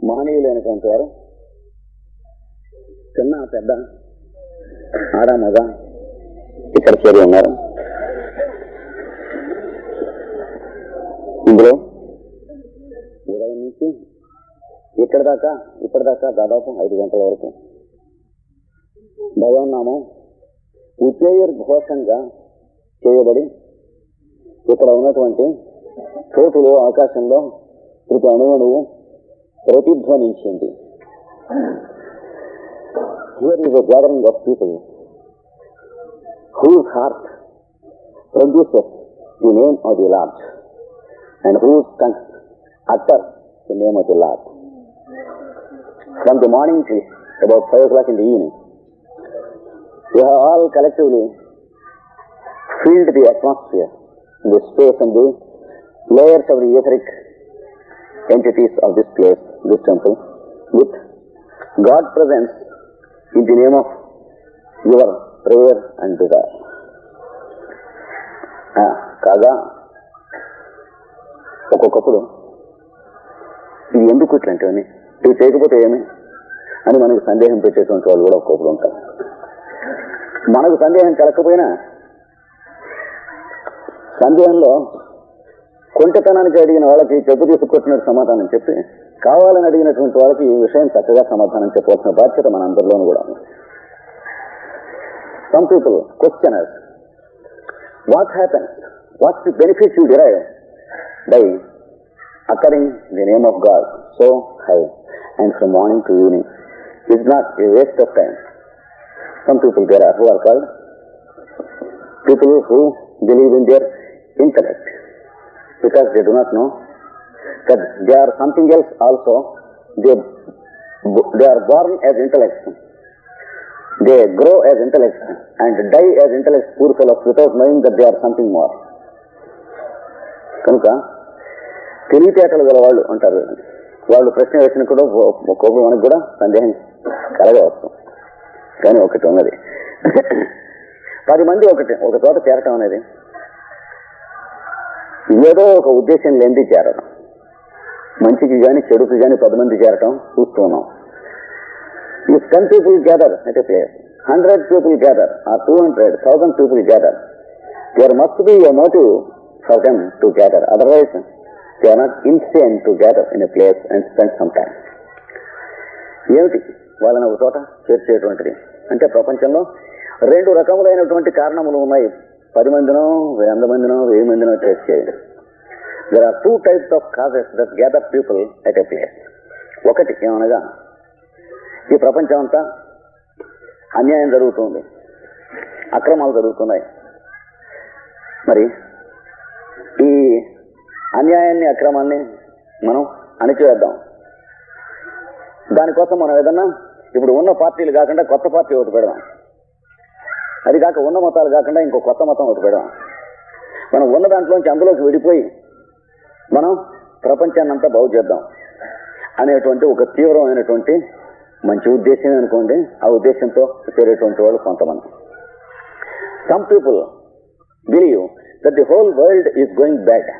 మహనీయులైనటువంటి వారు చిన్న పెద్ద ఆడ మగ ఇక్కడ చేరి ఉన్నారు. ఇందులో ఇరవై నుంచి ఇక్కడ దాకా ఇప్పటిదాకా దాదాపు ఐదు గంటల వరకు భగవన్నామం ఘోషంగా చేయబడి ఇక్కడ ఉన్నటువంటి చోటులో ఆకాశంలో ప్రతి అణువణువు ప్రతిధ్వనించింది here is a gathering of people whose heart produces the name of the Lord and whose tongue utter the name of the Lord. From the morning till about 5 o'clock in the evening, we have all collectively filled the atmosphere, the space and the layers of the etheric entities of this place, this temple, with God presence in the name of your prayer and desire. కాగా ఒక్కొక్కప్పుడు ఇది ఎందుకు ఇట్లాంటివని ఇవి చేయకపోతే ఏమి? అని మనకు సందేహం పెట్టేటువంటి వాళ్ళు కూడా ఒక్కొక్కడు ఉంటారు. మనకు సందేహం కలగకపోయినా సందేహంలో కొంటతనానికి అడిగిన వాళ్ళకి చెప్పు తీసుకొచ్చినట్టు సమాధానం చెప్పి కావాలని అడిగినటువంటి వాళ్ళకి ఈ విషయం చక్కగా సమాధానం చెప్పవలసిన బాధ్యత మన అందరిలోనూ కూడా ఉంది. Some people questioners what happens what's the benefit you derive by occurring the name of God so high and from morning to evening is not a waste of time some people there are who are called people who believe in their intellect. Because they do not know that they are something else also. They, they are born as intellects. They grow as intellects and die as intellects, poor fellows, without knowing that they are something more. కనుక తెలివితేటలు గల వాళ్ళు అంటారు వాళ్ళు ప్రశ్న వేసిన కూడా కోపం మనకు కూడా సందేహం కలగవచ్చు కానీ ఒకటి ఉన్నది పది మంది ఒకటి ఒక చోట చేరటం అనేది ఏదో ఒక ఉద్దేశం లేనిది చేరడం. మంచికి కానీ చెడుకు కానీ పది మంది చేరటం చూస్తున్నాం. ఈ టెన్ పీపుల్ గ్యాదర్ అంటే ప్లేస్ హండ్రెడ్ పీపుల్ గ్యాదర్ ఆ two hundred thousand people gather there must be a motive for them to gather otherwise they are not insane to gather in a place and spend some time ఏమిటి? వాళ్ళని ఒక చోట చేర్చేటువంటిది. అంటే ప్రపంచంలో రెండు రకములైనటువంటి కారణములు ఉన్నాయి. పది మందినో వంద మందినో వెయ్యి మందినో చేయండి. There are two types of causes that gather people at a place ఒకటి ఏమనగా ఈ ప్రపంచం అంతా అన్యాయం జరుగుతుంది అక్రమాలు జరుగుతున్నాయి. మరి ఈ అన్యాయాన్ని అక్రమాన్ని మనం అణిచివేద్దాం. దానికోసం మనం ఏదన్నా ఇప్పుడు ఉన్న పార్టీలు కాకుండా కొత్త పార్టీ ఒకటి పెడదాం. అది కాక ఉన్న మతాలు కాకుండా ఇంకో కొత్త మతం ఒకటి పెడదాం. మనం ఉన్న దాంట్లోంచి అందులోకి విడిపోయి మనం ప్రపంచాన్ని అంతా బాగు చేద్దాం అనేటువంటి ఒక తీవ్రమైనటువంటి మంచి ఉద్దేశమే అనుకోండి. ఆ ఉద్దేశంతో చేరేటువంటి వాళ్ళు కొంతమంది. Some people believe that the whole world is going bad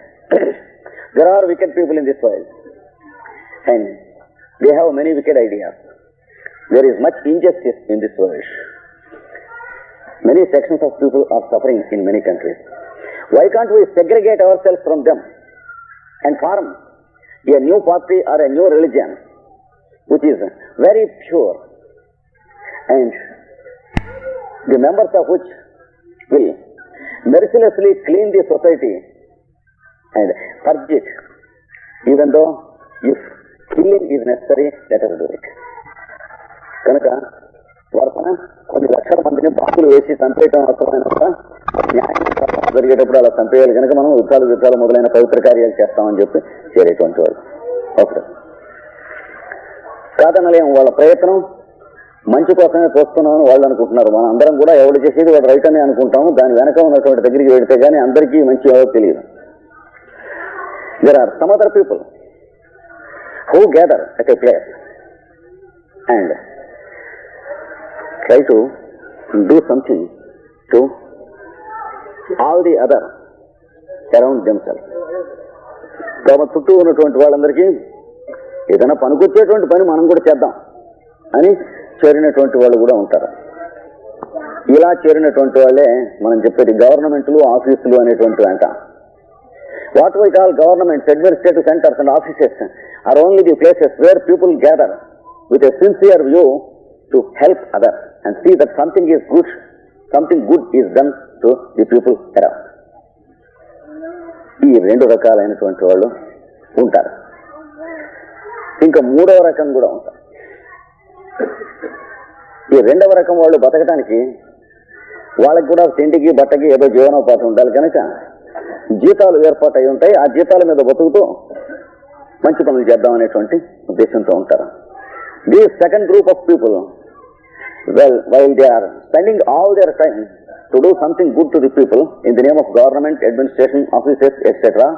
there are wicked people in this world and they have many wicked ideas there is much injustice in this world Many sections of people are suffering in many countries. Why can't we segregate ourselves from them and form a new party or a new religion which is very pure and the members of which will mercilessly clean the society and purge it even though if killing is necessary, let us do it. కనుక వరసన కొన్ని లక్షల మందిని బాంబులు వేసి చంపేయటం అవసరమైన న్యాయం జరిగేటప్పుడు అలా చంపేయాలి. కనుక మనం యుద్ధాలు యుద్ధాలు మొదలైన పవిత్ర కార్యాలు చేస్తామని చెప్పి చేరేటువంటి వాళ్ళు ఓకే కాదనలేము వాళ్ళ ప్రయత్నం మంచి కోసమే చూస్తున్నామని వాళ్ళు అనుకుంటున్నారు. మనం అందరం కూడా ఎవడు చేసేది వాడు రైట్ అని అనుకుంటాము. దాని వెనక ఉన్నటువంటి దగ్గరికి వెళితే కానీ అందరికీ మంచి ఎవరో తెలియదు. There are some other people who gather at a place and try to do something to all the other around themselves. తమ చుట్టూ ఉన్నటువంటి వాళ్ళందరికీ ఏదైనా పనికొచ్చేటువంటి పని మనం కూడా చేద్దాం అని చేరినటువంటి వాళ్ళు కూడా ఉంటారు. ఇలా చేరినటువంటి వాళ్ళే మనం చెప్పేది గవర్నమెంట్లు ఆఫీసులు అనేటువంటి అంట. What we call governments administrative centres and offices are only the places where people gather with a sincere view to help others and see that something is good something good is done to the people around. ఈ రెండు రకాలైనటువంటి వాళ్ళు ఉంటారు. ఇంకా మూడవ రకం కూడా ఉంటారు. ఈ రెండవ రకం వాళ్ళు బతకడానికి వాళ్ళకి కూడా తిండికి బట్టకి ఏదో జీవనోపాధి ఉండాలి కనుక జీతాలు ఏర్పాటు అయి ఉంటాయి. ఆ జీతాల మీద బతుకుతూ మంచి పనులు చేద్దాం అనేటువంటి ఉద్దేశంతో ఉంటారు. The second group of people Well while they are spending all their time to do something good to the people in the name of government administration offices etcetera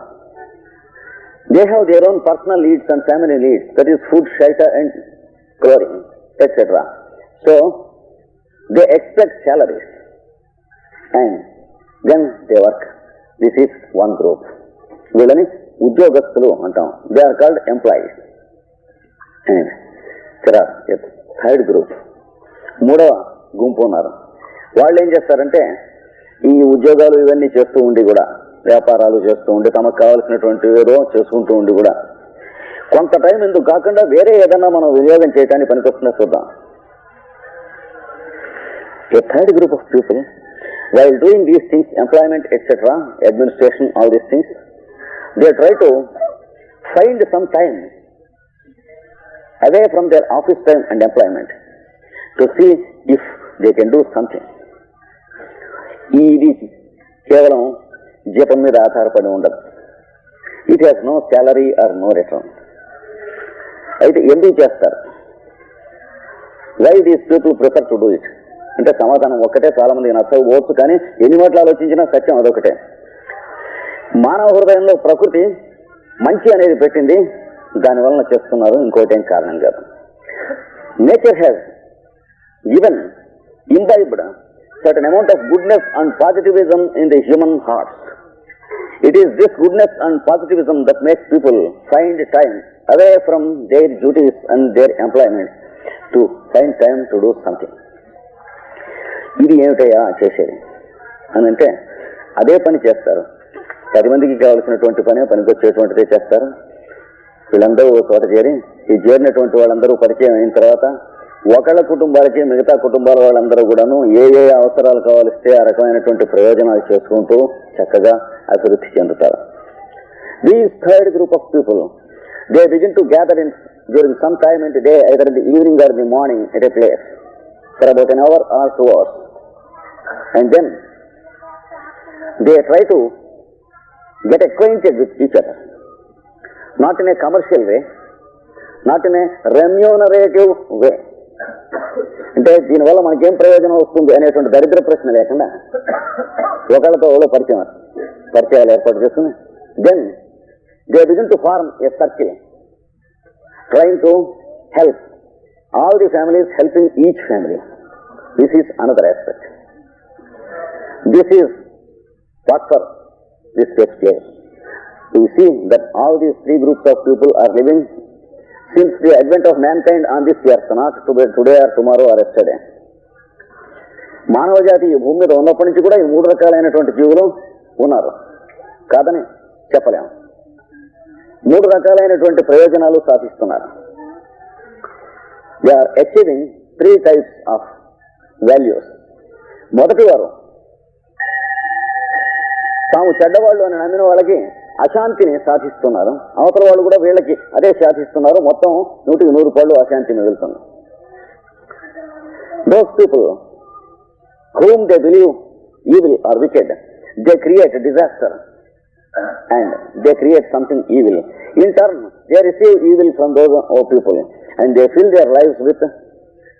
They have their own personal needs and family needs, that is food, shelter and clothing, etc. So, they expect salaries and then they work. This is one group. వీళ్ళని ఉద్యోగస్తులు అంటాం they are called employees and third group మూడవ గుంపు ఉన్నారు. వాళ్ళు ఏం చేస్తారంటే ఈ ఉద్యోగాలు ఇవన్నీ చేస్తూ ఉండి కూడా వ్యాపారాలు చేస్తూ ఉండి తమకు కావాల్సినటువంటి ఏదో చేసుకుంటూ ఉండి కూడా కొంత టైం ఎందుకు కాకుండా వేరే ఏదన్నా మనం వినియోగం చేయడానికి పనికొస్తుందో చూద్దాం. Third group of people while doing these things employment etcetera administration all these things they try to find some time away from their office time and employment to see if they can do something ఇది కేవలం జీతం మీద ఆధారపడి ఉండదు. It has no salary or no return అయితే ఎందుకు చేస్తారు? Why these people prefer to do it అంటే సమాధానం ఒక్కటే చాలా మంది నచ్చకపోవచ్చు కానీ ఎన్ని మాటలు ఆలోచించినా సత్యం అదొకటే. మానవ హృదయంలో ప్రకృతి మంచి అనేది పెట్టింది దానివలన చేస్తున్నారు ఇంకోటి ఏం కారణం కాదు. Nature has given imbibed certain amount of goodness and positivism in the human hearts. It is this goodness and positivism that makes people find time away from their duties and their employments to find time to do something. ఇది ఏమిటయ్యా చేసేది అని అంటే అదే పని చేస్తారు పది మందికి కావాల్సినటువంటి పని పనికి వచ్చేటువంటిదే చేస్తారు వీళ్ళందరూ ఒక చోట చేరి ఈ చేరినటువంటి వాళ్ళందరూ పరిచయం అయిన తర్వాత ఒకళ్ళ కుటుంబాలకి మిగతా కుటుంబాల వాళ్ళందరూ కూడాను ఏ ఏ అవసరాలు కావాలిస్తే ఆ రకమైనటువంటి ప్రయోజనాలు చేసుకుంటూ చక్కగా అభివృద్ధి చెందుతారు these third group of people they begin to gather in during some time in the day either the evening or the morning at a place for about an hour or two hours and then they try to get acquainted with each other. Not in a commercial way, not in a remunerative. అంటే దీనివల్ల మనకేం ప్రయోజనం వస్తుంది అనేటువంటి దరిద్ర ప్రశ్న లేకుండా ఒకళ్ళతో ఒకళ్ళు పరిచయం పరిచయాలు ఏర్పాటు చేస్తుంది then they begin to form a circle train to help all the families helping each family this is another aspect this is what for this takes place you see that all these three groups of people are living since the advent of mankind on this earth, not today, today or tomorrow or yesterday. మానవ జాతి ఈ భూమి మీద ఉన్నప్పటి నుంచి కూడా ఈ మూడు రకాలైనటువంటి జీవులు ఉన్నారు. కాదని చెప్పలేము మూడు రకాలైనటువంటి ప్రయోజనాలు సాధిస్తున్నారు. They are achieving three types of values మొదటి వారు తాము చెడ్డవాళ్ళు అని నమ్మిన వాళ్ళకి అశాంతిని సాధిస్తున్నారు. అవతల వాళ్ళు కూడా వీళ్ళకి అదే సాధిస్తున్నారు. మొత్తం నూటికి నూరు పళ్ళు అశాంతి మిగులుతున్నారు those people whom they believe evil are wicked they create disaster and they create something evil in turn they receive evil from those oh people and they fill their life with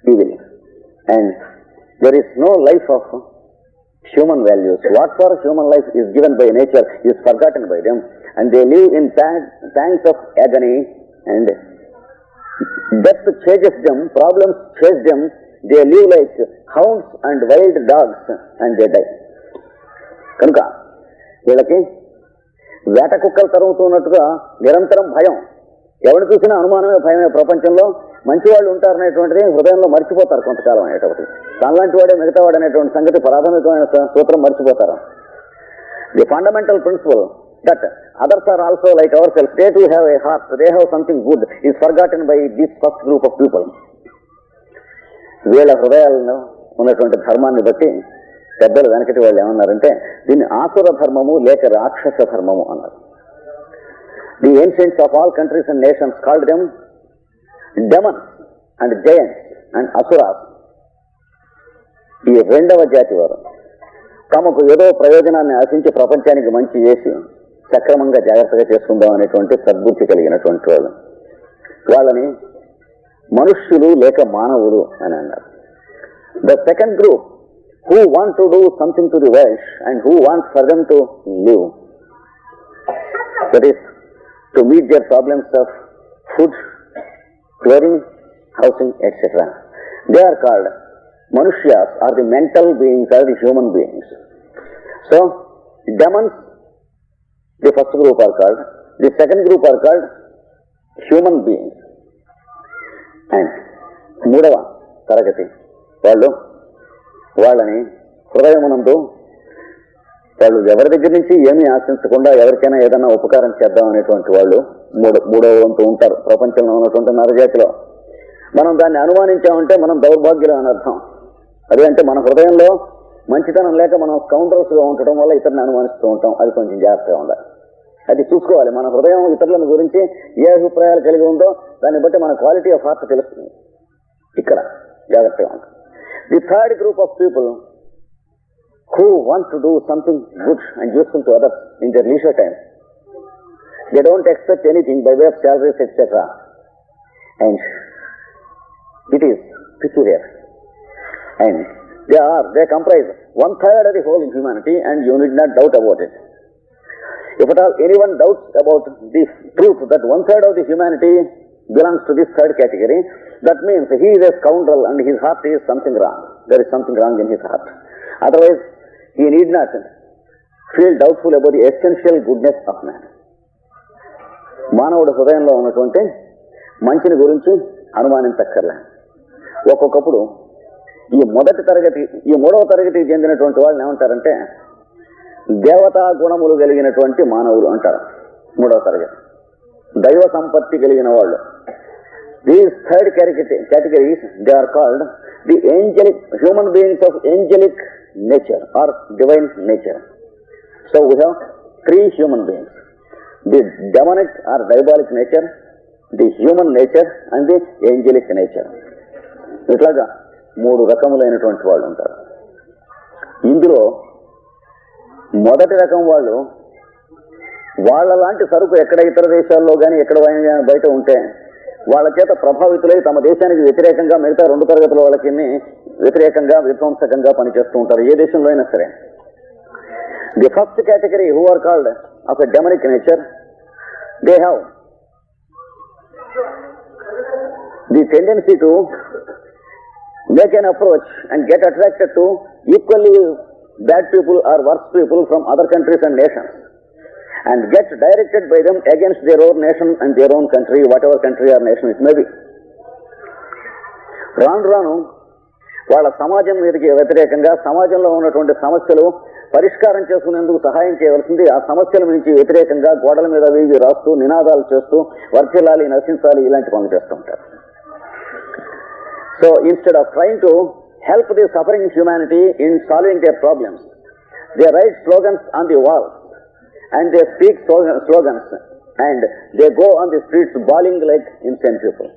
evil and there is no life of human values. What for human life is given by nature is forgotten by them, and they live in pang- pangs of agony, and death chases them, problems chase them. They live like hounds and wild dogs, and they die. కనుక వీళ్ళకి వేట కుక్కలు తరుగుతున్నట్టుగా నిరంతరం భయం ఎవరిని చూసినా అనుమానమే భయమే. ప్రపంచంలో మంచి వాళ్ళు ఉంటారనేటువంటిది హృదయంలో మర్చిపోతారు కొంతకాలం అనేటప్పుడు తనలాంటి వాడే మిగతా వాడు అనేటువంటి సంగతి ప్రాథమికమైన సూత్రం మర్చిపోతారు. The fundamental principle that others are also like our self they too have a heart they have something good is forgotten by this first group of people వీళ్ళ హృదయాలను ఉన్నటువంటి ధర్మాన్ని బట్టి పెద్దలు వెనకటి వాళ్ళు ఏమన్నారంటే దీన్ని ఆసుర ధర్మము లేక రాక్షస ధర్మము అన్నారు. The ancients of all countries and nations called them demon and giants and asuras ఈ రెండవ జాతి వారు తమకు ఏదో ప్రయోజనాన్ని ఆశించి ప్రపంచానికి మంచి చేసి సక్రమంగా జాగ్రత్తగా చేసుకుందాం అనేటువంటి సద్బుద్ధి కలిగినటువంటి వాళ్ళు. వాళ్ళని మనుష్యులు లేక మానవులు అని అన్నారు. The second group who want to do something to the wish and who want for them to live that is to meet their problems of food clothing housing etcetera they are called మనుష్యాస్ are the mental beings are the human beings so demons the first group are called the second group are called human beings and మూడవ తరగతి వాళ్ళు వాళ్ళని హృదయమునందు వాళ్ళు ఎవరి దగ్గర నుంచి ఏమీ ఆశించకుండా ఎవరికైనా ఏదైనా ఉపకారం చేద్దాం అనేటువంటి వాళ్ళు మూడు మూడో వంతు ఉంటారు. ప్రపంచంలో ఉన్నటువంటి నరజాతిలో. మనం దాన్ని అనుమానించామంటే మనం దౌర్భాగ్యులు అని అర్థం. అదే అంటే మన హృదయంలో మంచితనం లేక మనం కౌంటర్స్గా ఉండటం వల్ల ఇతరుని అనుమానిస్తూ ఉంటాం. అది కొంచెం జాగ్రత్తగా ఉండాలి. అది చూసుకోవాలి. మన హృదయం ఇతరుల గురించి ఏ అభిప్రాయాలు కలిగి ఉందో దాన్ని బట్టి మన క్వాలిటీ ఆఫ్ హార్ట్ తెలుస్తుంది. ఇక్కడ జాగ్రత్తగా ఉంటుంది the third group of people who want to do something good and useful to others in their leisure time. They don't expect anything by way of salaries, etc. And it is peculiar. And they are, they comprise one third of the whole in humanity and you need not doubt about it. If at all anyone doubts about the truth that one third of the humanity belongs to this third category, that means he is a scoundrel and his heart is something wrong. There is something wrong in his heart. Otherwise, he need not feel doubtful about the essential goodness of man. మానవుడు హృదయంలో ఉన్నటువంటి మంచిని గురించి అనుమానించక్కర్లే. ఒక్కొక్కప్పుడు ఈ మొదటి తరగతి ఈ మూడవ తరగతికి చెందినటువంటి వాళ్ళని ఏమంటారంటే దేవతా గుణములు కలిగినటువంటి మానవులు అంటారు. మూడవ తరగతి. దైవ సంపత్తి కలిగిన వాళ్ళు. These third categories they are called the angelic human beings of angelic nature or divine nature so we have three human beings the demonic or diabolic nature the human nature and the angelic nature ఇట్లాగా మూడు రకములైనటువంటి వాళ్ళు ఉంటారు. ఇందులో మొదటి రకం వాళ్ళు వాళ్ళ లాంటి సరుకు ఎక్కడ ఇతర దేశాల్లో కానీ ఎక్కడ బయట ఉంటే వాళ్ళ చేత ప్రభావితులై తమ దేశానికి వ్యతిరేకంగా మిగతా రెండు తరగతుల వాళ్ళకి వ్యతిరేకంగా విధ్వంసకంగా పనిచేస్తూ ఉంటారు. ఏ దేశంలో అయినా సరే. The first category who are called of a demonic nature they have the tendency to make an approach and get attracted to equally bad people or worse people from other countries and nations and get directed by them against their own nation and their own country, whatever country or nation it may be. రాను రాను వాళ్ళ సమాజం మీదకి వ్యతిరేకంగా సమాజంలో ఉన్నటువంటి సమస్యలు పరిష్కారం చేసుకునేందుకు సహాయం చేయవలసింది ఆ సమస్యల నుంచి వ్యతిరేకంగా గోడల మీద వేవి రాస్తూ నినాదాలు చేస్తూ వర్చిల్లాలి నశించాలి ఇలాంటి పనులు చేస్తూ ఉంటారు so instead of trying to help the suffering humanity in solving their problems they write slogans on the wall and they speak slogans and they go on the streets bawling like insane people.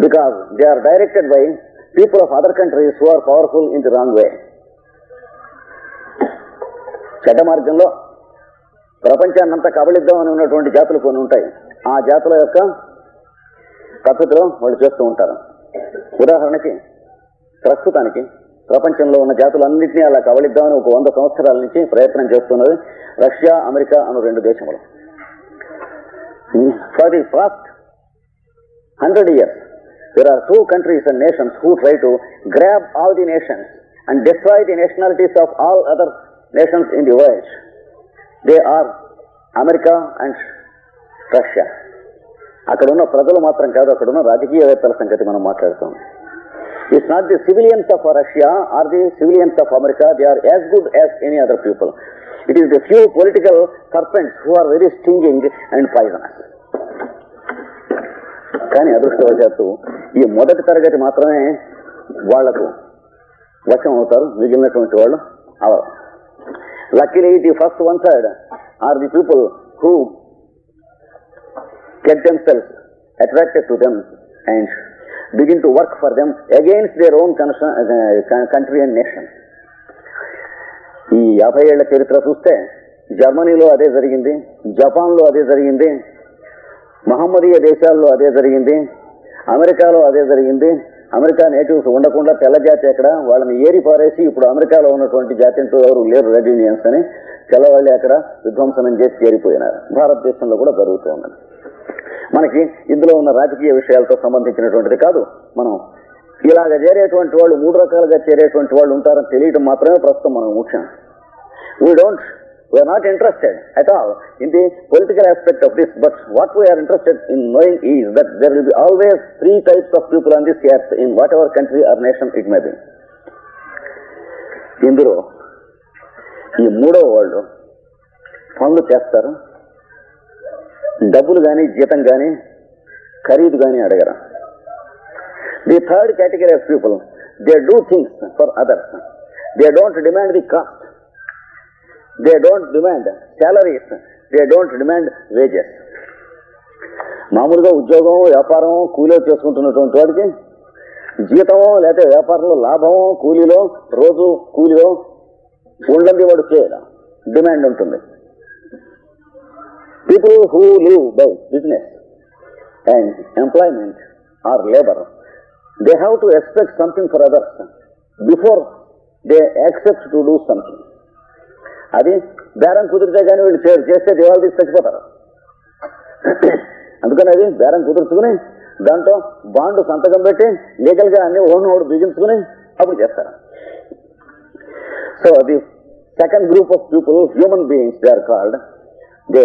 Because they are directed by people of other countries who are powerful in the wrong way. చెడ్డ మార్గంలో ప్రపంచాన్నంతా కబళిద్దామని ఉన్నటువంటి జాతులు కొన్ని ఉంటాయి ఆ జాతుల యొక్క పద్ధతిలో వాళ్ళు చేస్తూ ఉంటారు ఉదాహరణకి ప్రస్తుతానికి ప్రపంచంలో ఉన్న జాతులన్నింటినీ అలా కవలిద్దామని ఒక వంద సంవత్సరాల నుంచి ప్రయత్నం చేస్తున్నది రష్యా అమెరికా అను రెండు దేశములు. For the past hundred years there are two countries and nations who try to grab all the nations and destroy the nationalities of all other nations in the world they are America and Russia అక్కడున్న ప్రజలు మాత్రం కాదు అక్కడ ఉన్న రాజకీయవేత్తల సంగతి మనం మాట్లాడుతున్నాం. it's not the civilians of Russia or the civilians of America they are as good as any other people it is the few political serpents who are very stinging and poisonous కానీ అదృష్టవశాత్తు ఈ మొదటి తరగతి మాత్రమే వాళ్లకు వశం అవుతారు మిగిలినటువంటి వాళ్ళు hour luckily the first one side are the people who get themselves attracted to them and begin to work for them against their own uh, country and nation. ఈ యాభై ఏళ్ళ చరిత్ర చూస్తే జర్మనీలో అదే జరిగింది జపాన్లో అదే జరిగింది మహమ్మదీయ దేశాల్లో అదే జరిగింది అమెరికాలో అదే జరిగింది. అమెరికా నేటివ్స్ ఉండకుండా తెల్ల జాతి అక్కడ వాళ్ళని ఏరి పారేసి ఇప్పుడు అమెరికాలో ఉన్నటువంటి జాతితో ఎవరు లేరు రెడ్ ఇండియన్స్ అని తెల్లవాళ్ళే అక్కడ విధ్వంసనం చేసి చేరిపోయినారు భారతదేశంలో కూడా జరుగుతూ ఉన్నది. మనకి ఇందులో ఉన్న రాజకీయ విషయాలతో సంబంధించినటువంటిది కాదు. మనం ఇలాగ చేరేటువంటి వాళ్ళు మూడు రకాలుగా చేరేటువంటి వాళ్ళు ఉంటారని తెలియటం మాత్రమే ప్రస్తుతం మనం ముఖ్యం. We don't we're not interested at all in the political aspect of this but what we're interested in knowing is that there will be always three types of people on this earth in whatever country or nation it may be ఇందులో ఈ మూడవ వాళ్ళు పనులు చేస్తారు డబ్బులు కానీ జీతం కానీ ఖరీదు కానీ అడగరా. The third category of people they do things for others they don't demand the cost they don't demand salaries they don't demand wages మామూలుగా ఉద్యోగం వ్యాపారం కూలీలో చేసుకుంటున్నటువంటి వాడికి జీతమో లేకపోతే వ్యాపారంలో లాభమో కూలీలో రోజు కూలీలో ఉండండి వాడు చేయాలి డిమాండ్ ఉంటుంది. People who live by business and employment or labor, they have to expect something for others before they accept to do something. అది బేరం కుదిరితే కానీ వీళ్ళు చే- చేస్తే దేవాలు తీసి చచ్చిపోతారు అందుకని అది బేరం కుదుర్చుకుని దాంట్లో బాండ్ సంతకం పెట్టి లీగల్గా అన్ని ఓన్ ఓడి బిగించుకుని అప్పుడు చేస్తారు so the second group of people human beings they are called they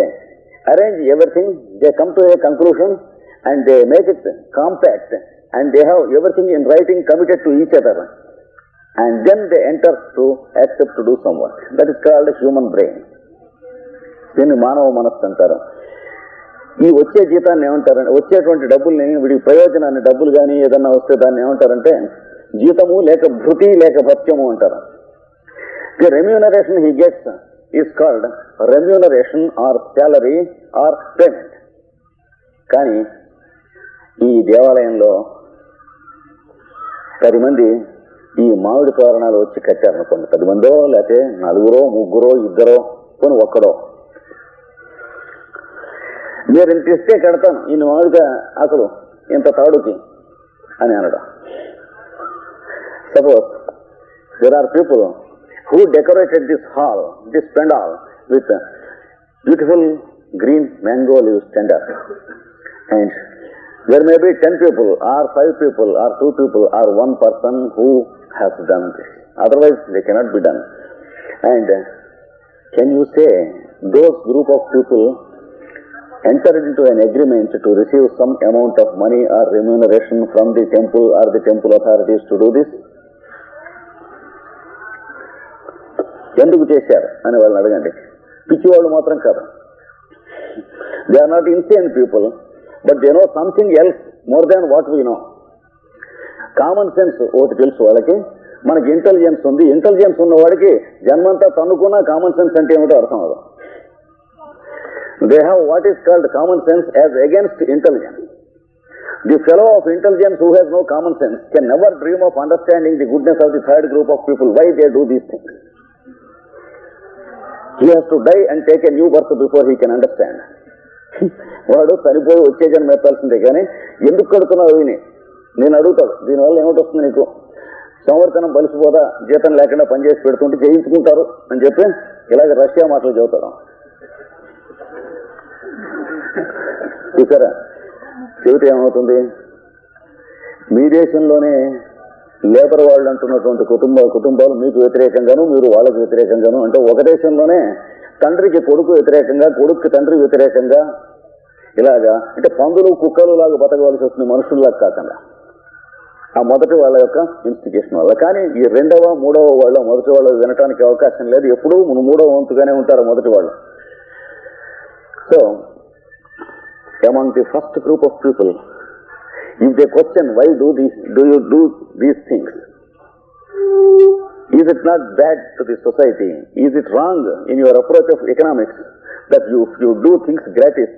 arrange everything, they come to a conclusion and they make it compact and they have everything in writing committed to each other. And then they enter to accept to do some work. That is called a human brain. దీన్ని మానవ మనస్సు అంటారు ఈ వచ్చే జీతాన్ని ఏమంటారంటే వచ్చేటువంటి డబ్బుల్ని వీడి ప్రయోజనాన్ని డబ్బులు కానీ ఏదన్నా వస్తే దాన్ని ఏమంటారంటే జీతము లేక భృతి లేక భత్యము అంటారు The remuneration he gets is called remuneration or salary or payment కానీ ఈ దేవాలయంలో పది మంది ఈ మామిడి తోరణాలు వచ్చి కట్టారనుకోండి పది మందో లేకపోతే నలుగురో ముగ్గురో ఇద్దరో కొని ఒక్కడో. మీరు ఇంత ఇస్తే కడతాను. ఈయన మామిడిగా అసలు ఇంత తాడుకి అని అనడం. Suppose there are people who decorated this hall, this pandal with beautiful green mango leaves tender. And there may be 10 people, or 5 people, or 2 people, or 1 person who has done this. Otherwise, they cannot be done. And uh, can you say those group of people entered into an agreement to receive some amount of money or remuneration from the temple or the temple authorities to do this? ఎందుకు చేశారు అని వాళ్ళని అడగండి. పిచ్చి వాళ్ళు మాత్రం కాదు. They are not insane people but they know something else more than what we know common sense ఒకటి తెలుసు వాళ్ళకి. మనకి ఇంటెలిజెన్స్ ఉంది. ఇంటెలిజెన్స్ ఉన్న వాడికి జన్మంతా తన్నుకున్నా కామన్ సెన్స్ అంటే ఏమిటో అర్థం అవ్వదు. They have what is called common sense as against intelligence the fellow of intelligence who has no common sense can never dream of understanding the goodness of the third group of people why they do these things he has to die and take a new birth before he can understand వాడు చనిపోయి వచ్చే జన్మ ఎత్తాల్సిందే కానీ ఎందుకు కడుతున్నావు విని నేను అడుగుతాడు దీనివల్ల ఏమిటి వస్తుంది నీకు? సంవర్తనం బలిసిపోదా? జీతం లేకుండా పనిచేసి పెడుతుంటే చేయించుకుంటారు అని చెప్పి ఇలాగ రష్యా మాటలు చదువుతాడు చూసారా? చెబితే ఏమవుతుంది? మీ దేశంలోనే లేబర్ వాళ్ళు అంటున్నటువంటి కుటుంబ కుటుంబాలు మీకు వ్యతిరేకంగాను మీరు వాళ్ళకు వ్యతిరేకంగాను అంటే ఒక దేశంలోనే తండ్రికి కొడుకు వ్యతిరేకంగా కొడుక్కి తండ్రి వ్యతిరేకంగా ఇలాగా అంటే పందులు కుక్కలు లాగా బతకవలసి వస్తుంది మనుషుల్లాగా కాకుండా. ఆ మొదటి వాళ్ళ యొక్క ఇన్స్టిట్యూషన్ వల్ల. కానీ ఈ రెండవ మూడవ వాళ్ళ మొదటి వాళ్ళు వినటానికి అవకాశం లేదు. ఎప్పుడూ మూడవ వంతుగానే ఉంటారు మొదటి వాళ్ళు. So among the first group of people if they question why do do you do these things, is it not bad to the society? Is it wrong in your approach of economics that you you do things gratis?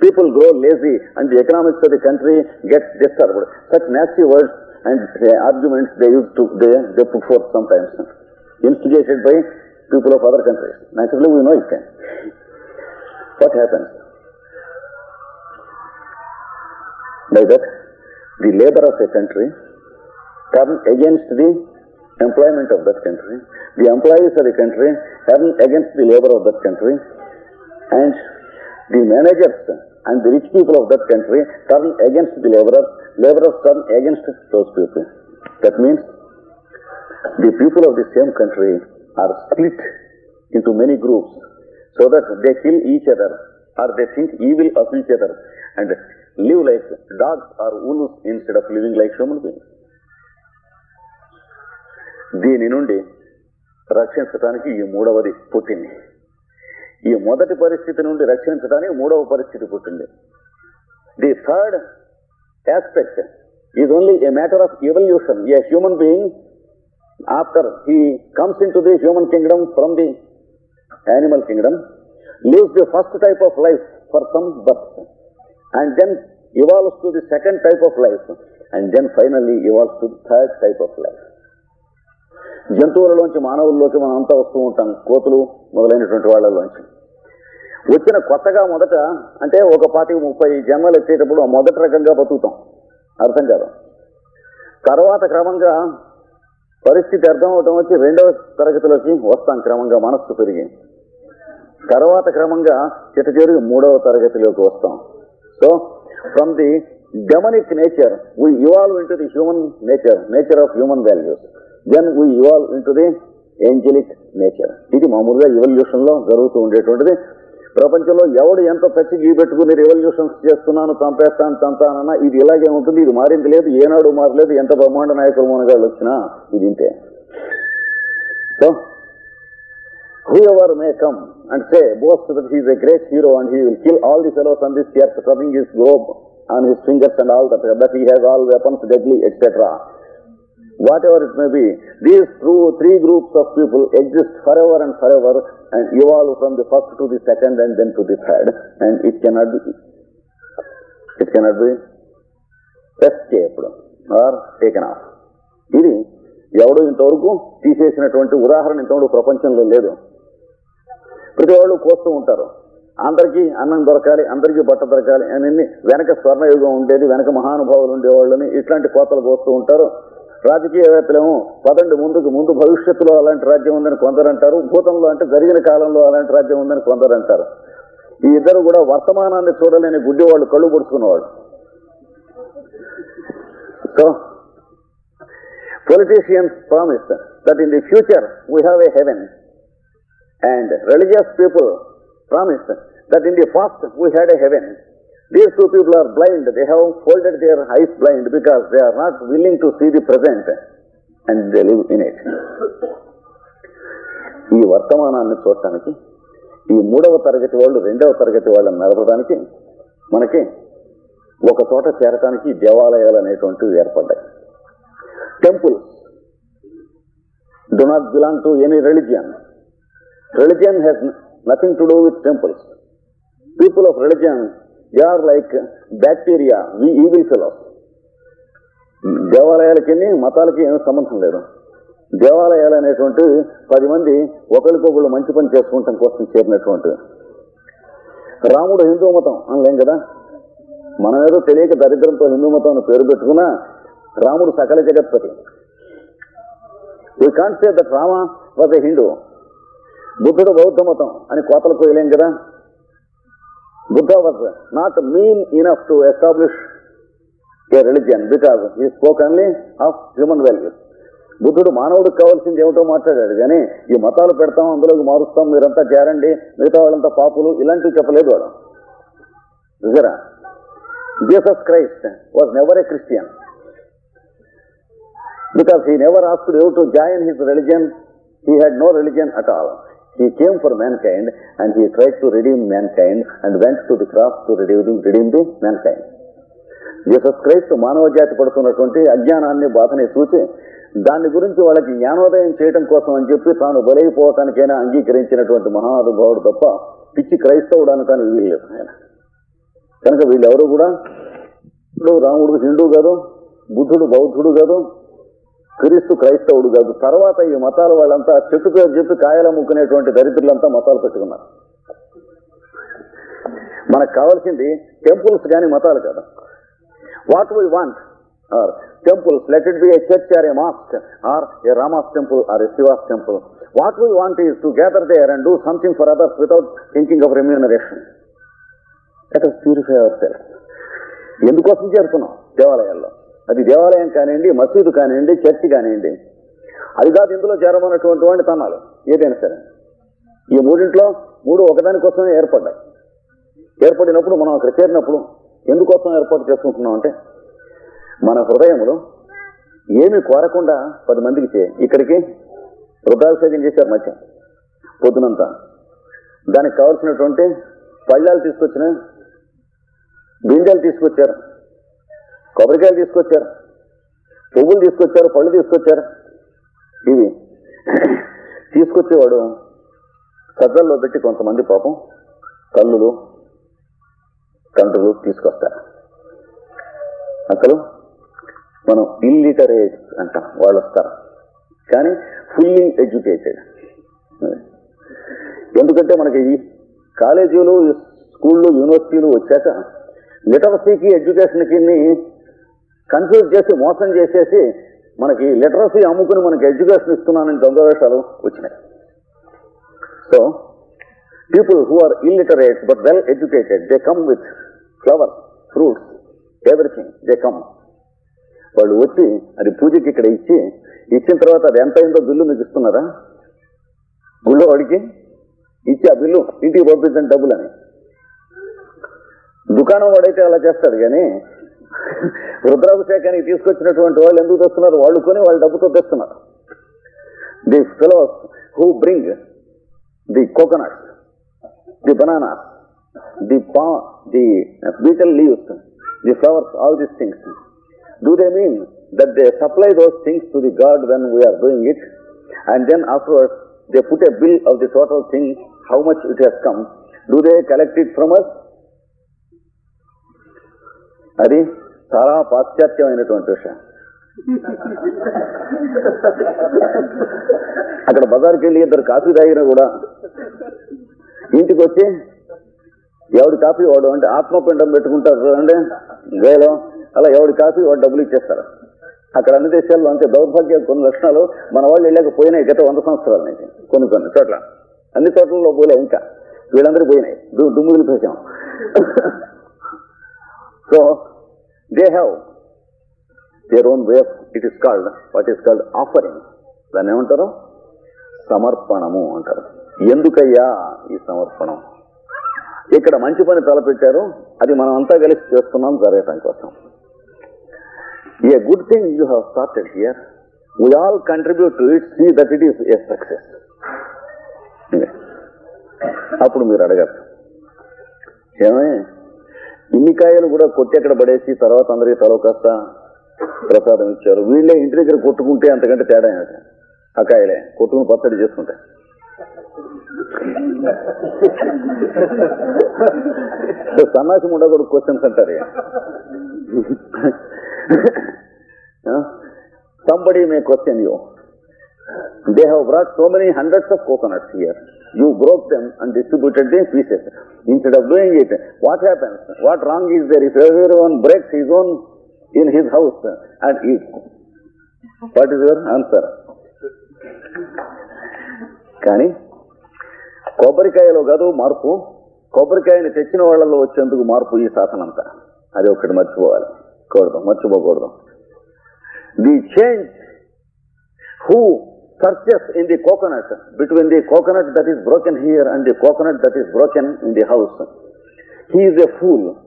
People grow lazy and the economics of the country gets disturbed. Such nasty words and uh, arguments they to they, they put forth sometimes, instigated by people of other countries. Naturally, we know it. What happens? By that, the labor of a country turn against the employment of that country, the employees of the country turn against the labor of that country, and the managers and the rich people of that country turn against the laborers, laborers turn against those people. That means the people of the same country are split into many groups so that they kill each other or they think evil of each other. And live like dogs or wolves instead of living like human beings. దీని నుండి రక్షించడానికి ఈ మూడవది పుట్టింది. ఈ మొదటి పరిస్థితి నుండి రక్షించడానికి మూడవ పరిస్థితి పుట్టింది. The third aspect is only a matter of evolution a human being after he comes in to the human kingdom from the animal kingdom lives the first type of life for some birth, and then evolves to the second type of life, and then finally evolves to the third type of life. జంతువులలోంచి మానవుల్లోకి మనం అంతా వస్తూ ఉంటాం. కోతులు మొదలైనటువంటి వాళ్ళలోంచి. వచ్చిన కొత్తగా మొదట అంటే ఒక పాతి ముప్పై జన్మలు వచ్చేటప్పుడు ఆ మొదటి రకంగా బతుకుతాం. అర్థం కాదు. తర్వాత క్రమంగా పరిస్థితి అర్థం అవటం వచ్చి రెండవ తరగతిలోకి వస్తాం క్రమంగా మనస్సు పెరిగి. తర్వాత క్రమంగా చిట్ట మూడవ తరగతిలోకి వస్తాం. So from the demonic nature we evolve into the human nature nature of human values then we evolve into the angelic nature ఇది మామూలుగా ఎవల్యూషన్లో జరుగుతూ ఉండేటువంటిది. ప్రపంచంలో ఎవడు ఎంత పచ్చి గీ పెట్టుకుని రెవల్యూషన్స్ చేస్తున్నాను చంపేస్తాను చంపానన్నా ఇది ఇలాగే ఉంటుంది. ఇది మారింది లేదు ఏనాడు మారలేదు ఎంత బ్రహ్మాండ నాయకులు మనగాళ్ళు వచ్చినా ఇది ఇంతే. So whoever may come and say, boast that he is a great hero and he will kill all the fellows on this earth, rubbing his globe on his fingers and all that, that he has all weapons deadly, etc. Whatever it may be, these two, three groups of people exist forever and forever and evolve from the first to the second and then to the third, and it cannot be, it cannot be escaped or taken off. ఇది ఎవడు ఇంతవరకు తీసేసినటువంటి ఉదాహరణ ఇంతవరకు ప్రపంచంలో లేదు ప్రతి వాళ్ళు కోస్తూ ఉంటారు. అందరికీ అన్నం దొరకాలి అందరికీ బట్ట దొరకాలి అని వెనక స్వర్ణయుగం ఉండేది వెనక మహానుభావులు ఉండేవాళ్ళని ఇట్లాంటి కోతలు కోస్తూ ఉంటారు. రాజకీయవేత్తలేమో పదండి ముందుకు ముందు భవిష్యత్తులో అలాంటి రాజ్యం ఉందని కొందరు అంటారు. భూతంలో అంటే జరిగిన కాలంలో అలాంటి రాజ్యం ఉందని కొందరు అంటారు. ఈ ఇద్దరు కూడా వర్తమానాన్ని చూడలేని గుడ్డివాళ్ళు కళ్ళు పొడుచుకున్నవాడు so politicians promise that in the future we have a heaven and religious people promise that in the past we had a heaven. These two people are blind. They have folded their eyes blind because they are not willing to see the present and they live in it. ఈ వర్తమానాన్ని చూడటానికి ఈ మూడవ తరగతి వాళ్ళు రెండవ తరగతి వాళ్ళని నడపడానికి మనకి ఒక చోట చేరటానికి దేవాలయాలు అనేటువంటివి ఏర్పడ్డాయి temples do not belong to any religion. Religion has nothing to do with temples. People of religion, they are like bacteria, we evil fellows. దేవాలయాలకి మతాలకి ఏమీ సంబంధం లేదు. దేవాలయాలు అనేటువంటి పది మంది ఒకరికొకళ్ళు మంచి పని చేసుకుంటాం కోసం చేరినటువంటి. రాముడు హిందూ మతం అనలేం కదా? మనం ఏదో తెలియక దరిద్రంతో హిందూ మతం పేరు పెట్టుకున్నా రాముడు సకల జగత్పతి. We can't say that Rama was a Hindu బుద్ధుడు బౌద్ధ మతం అని కోతలు కోయలేం కదా. Buddha was not mean enough to establish a religion because he spoke only of human value. బుద్ధుడు మానవుడికి కావాల్సింది ఏమిటో మాట్లాడాడు కానీ ఈ మతాలు పెడతాం అందులోకి మారుస్తాం మీరంతా చేరండి మిగతా వాళ్ళంతా పాపులు ఇలాంటివి చెప్పలేదు వాడు. చూసారా? Jesus Christ was never a Christian. Because he never asked ever to join his religion he had no religion at all. He came for mankind and he tried to redeem mankind and went to the cross to redeem, redeem the mankind. Jesus క్రైస్తు మానవ జాతి పడుతున్నటువంటి అజ్ఞానాన్ని బాధని చూసి దాని గురించి వాళ్ళకి జ్ఞానోదయం చేయడం కోసం అని చెప్పి తాను బలైపోవటానికైనా అంగీకరించినటువంటి మహానుభావుడు తప్ప పిచ్చి క్రైస్తవుడు అనటానికి వీల్లేదు ఆయన కనుక వీళ్ళెవరూ కూడా ఇప్పుడు రాముడు హిందూ కాదు బుద్ధుడు బౌద్ధుడు కాదు క్రైస్తవుడు కాదు. తర్వాత ఈ మతాల వాళ్ళంతా చెట్టు పేరు చెప్పి కాయలు అమ్ముకునేటువంటి దరిద్రులంతా మతాలు పెట్టుకున్నారు. మనకు కావాల్సింది టెంపుల్స్ కానీ మతాలు కాదు. What we want are temples let it be a church or a mosque or a Rama's temple or a Shiva's temple what we want is to gather there and do something for others without thinking of remuneration let us purify our self ఎందుకోసం చేరుతున్నాం దేవాలయాల్లో. అది దేవాలయం కానివ్వండి మసీదు కానివ్వండి church కానివ్వండి. అది కాదు ఇందులో చేరమన్నటువంటి వాడిని తనాలు ఏదైనా సరే. ఈ మూడింట్లో మూడు ఒకదానికోసమే ఏర్పడ్డాయి. ఏర్పడినప్పుడు మనం అక్కడ చేరినప్పుడు ఎందుకోసం ఏర్పాటు చేసుకుంటున్నాం అంటే మన హృదయంలో ఏమి కోరకుండా పది మందికి చే ఇక్కడికి వృద్ధాభిషేకం చేశారు మధ్య. పొద్దునంతా. దానికి కావలసినటువంటి పళ్ళాలు తీసుకొచ్చిన గింజలు తీసుకొచ్చారు. కొబ్బరికాయలు తీసుకొచ్చారు పువ్వులు తీసుకొచ్చారు పళ్ళు తీసుకొచ్చారు. ఇవి తీసుకొచ్చేవాడు సజ్జల్లో పెట్టి కొంతమంది పాపం తల్లులు తండ్రులు తీసుకొస్తారు. అసలు మనం ఇల్లిటరేట్ అంటాం వాళ్ళు వస్తారు. కానీ ఫుల్లీ ఎడ్యుకేటెడ్ ఎందుకంటే మనకి ఈ కాలేజీలు స్కూళ్ళు యూనివర్సిటీలు వచ్చాక లిటరసీకి ఎడ్యుకేషన్కి కన్ఫ్యూజ్ చేసి మోసం చేసేసి మనకి లిటరసీ అమ్ముకుని మనకి ఎడ్యుకేషన్ ఇస్తున్నానని దొంగ వేషాలు వచ్చినాయి. So people who are illiterate but well educated they come with flowers fruits everything they come వాళ్ళు వచ్చి అది పూజకి ఇక్కడ ఇచ్చి ఇచ్చిన తర్వాత అది ఎంత అయిందో బిల్లు మీకు ఇస్తున్నారా? గుళ్ళో వాడికి ఇచ్చి ఆ బిల్లు ఇంటికి పంపించండి డబ్బులని. దుకాణం వాడైతే అలా చేస్తాడు కానీ రుద్రాభిషేకానికి తీసుకొచ్చినటువంటి వాళ్ళు ఎందుకు తెస్తున్నారు? వాళ్ళు కొని వాళ్ళ డబ్బుతో తెస్తున్నారు. The fellows who bring the coconuts the bananas the పా the betel leaves the flowers all these things do they mean that they supply those things to the god when we're doing it and then afterwards they put a bill of the total thing how much it has come do they collect it from us అది చాలా పాశ్చాత్యమైనటువంటి విషయం. అక్కడ బజార్కి వెళ్ళి ఇద్దరు coffee తాగినా కూడా ఇంటికి వచ్చి ఎవడి కాఫీ వాడు? అంటే ఆత్మపిండం పెట్టుకుంటారు చూడండి వేలో అలా ఎవడి కాఫీ వాడు డబ్బులు ఇచ్చేస్తారు. అక్కడ అన్ని దేశాల్లో అంతే దౌర్భాగ్య కొన్ని లక్షణాలు మన వాళ్ళు వెళ్ళాక పోయినాయి గత వంద సంవత్సరాల నుంచి కొన్ని కొన్ని చోట్ల. అన్ని చోట్లలో పోలే ఇంకా. వీళ్ళందరూ పోయినాయి. దుమ్ములు దుమ్ము so they have their own way it is called what is called offering దాన్ని ఏమంటారు? సమర్పణము అంటారు. ఎందుకయ్యా ఈ సమర్పణం? ఇక్కడ మంచి పని తలపెట్టారు. అది మనం అంతా కలిసి చేస్తున్నాం జరగటం కోసం. A good thing you have started here. We all contribute to it see that it is a success అప్పుడు మీరు అడగారు ఏమే? ఇన్ని కాయలు కూడా కొట్టి అక్కడ పడేసి తర్వాత అందరికీ తలో కాస్త ప్రసాదం ఇచ్చారు. వీళ్ళే ఇంటి దగ్గర కొట్టుకుంటే అంతకంటే తేడా ఏమిటి? ఆ కాయలే. కొట్టుకుని పచ్చడి చేసుకుంటే. సన్నాసి ఉండకూడదు క్వశ్చన్స్ అంటారు somebody may question you they have brought so many hundreds of coconuts here you broke them and distributed the pieces instead of doing it what happens what wrong is there if every one breaks his own in his house and eat what is your answer కానీ కొబ్బరికాయలో కాదు మార్పు. కొబ్బరికాయని తెచ్చిన వాళ్ళలో వచ్చేందుకు మార్పు ఈ శాసనంతా. అది ఒకటి మర్చిపోవాలి. కూడదు మర్చిపోకూడదు. The change who searches in the coconut, between the coconut that is broken here and the coconut that is broken in the house. He is a fool